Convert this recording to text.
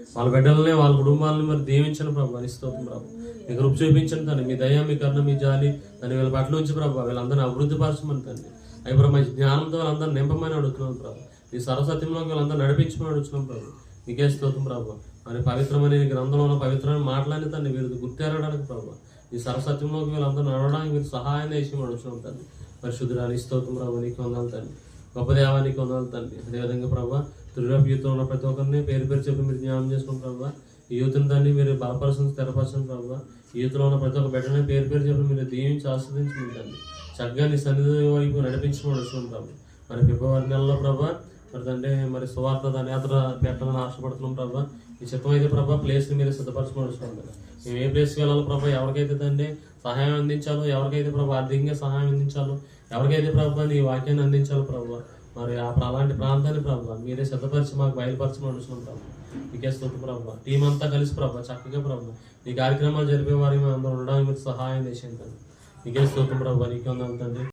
వాళ్ళ బిడ్డలని వాళ్ళ కుటుంబాలను మరి దీవించండి ప్రభావ ఇస్తోత్రం ప్రభు. మీ కృప చూపించండి తండ్రి మీ దయ మీ కరుణ మీ జాలి దాన్ని వీళ్ళ పట్ల ఉంచి ప్రభావ వీళ్ళందరినీ అభివృద్ధి పరచమని తండ్రి. అవి మంచి జ్ఞానంతో వాళ్ళందరూ నింపమని అడుగుతున్నాం ప్రభావ ఈ సరసత్యంలోకి వీళ్ళందరూ నడిపించమని అడుగుతున్నాం ప్రభు. నీకే స్తోత్రం ప్రభావ మరి పవిత్రమైన గ్రంథంలో ఉన్న పవిత్రమైన మాటలని తండ్రి వీరు గుర్తెరగడానికి ప్రభావ ఈ సరసత్యంలోకి వీళ్ళందరూ నడవడానికి మీరు సహాయం చేసి అడుగుతున్నాం తండ్రి. పరిశుద్ధురాని స్తోత్రం ప్రభు నీకు వందాలు తండ్రి. గొప్ప దేవానికి వందలు తండ్రి అదేవిధంగా ప్రభావ త్రిలోపు యూత్లో ఉన్న ప్రతి ఒక్కరిని పేరు పేరు చెప్పి మీరు జ్ఞానం చేసుకుని ప్రభావ ఈ యూత్ని దాన్ని మీరు బలపరచని స్థిరపరచండి ప్రభావ ఈ యూత్లో ఉన్న ప్రతి ఒక్క బిడ్డని పేరు పేరు చెప్పి మీరు దీవించి ఆస్వాదించుకుంటండి చక్కగా నీ సన్నిధి వైపు నడిపించమని వస్తుంది మరి ఫిబ్రవరి నెలలో ప్రభా మరి తండ్రి మరి సువార్త దాని యాత్ర పెట్టాలని ఆశపడుతున్నాం ప్రభా. ఈ చిత్తం అయితే ప్రభా ప్లేస్ని మీరు సిద్ధపరచమని వస్తుంది మేము ఏ ప్లేస్కి వెళ్ళాలో ప్రభా ఎవరికైతే తండ్రి సహాయం అందించాలో ఎవరికైతే ప్రభా ఆర్థికంగా సహాయం అందించాలో ఎవరికైతే ప్రభా నీ వాక్యాన్ని అందించాలి ప్రభు మరి ఆ అలాంటి ప్రాంతాన్ని ప్రభా మీరే సిద్ధపరిచి మాకు బయలుపరచమని అడుగుతున్నాం ప్రభు మీకే స్థుతి ప్రభా. టీం అంతా కలిసి ప్రభా చక్కగా ప్రభావ ఈ కార్యక్రమాలు జరిపే వారికి మేము అందరం ఉండడానికి మీరు సహాయం చేసేయండి. మీకే స్తోత్రం ప్రభా. నీకే ఉందండి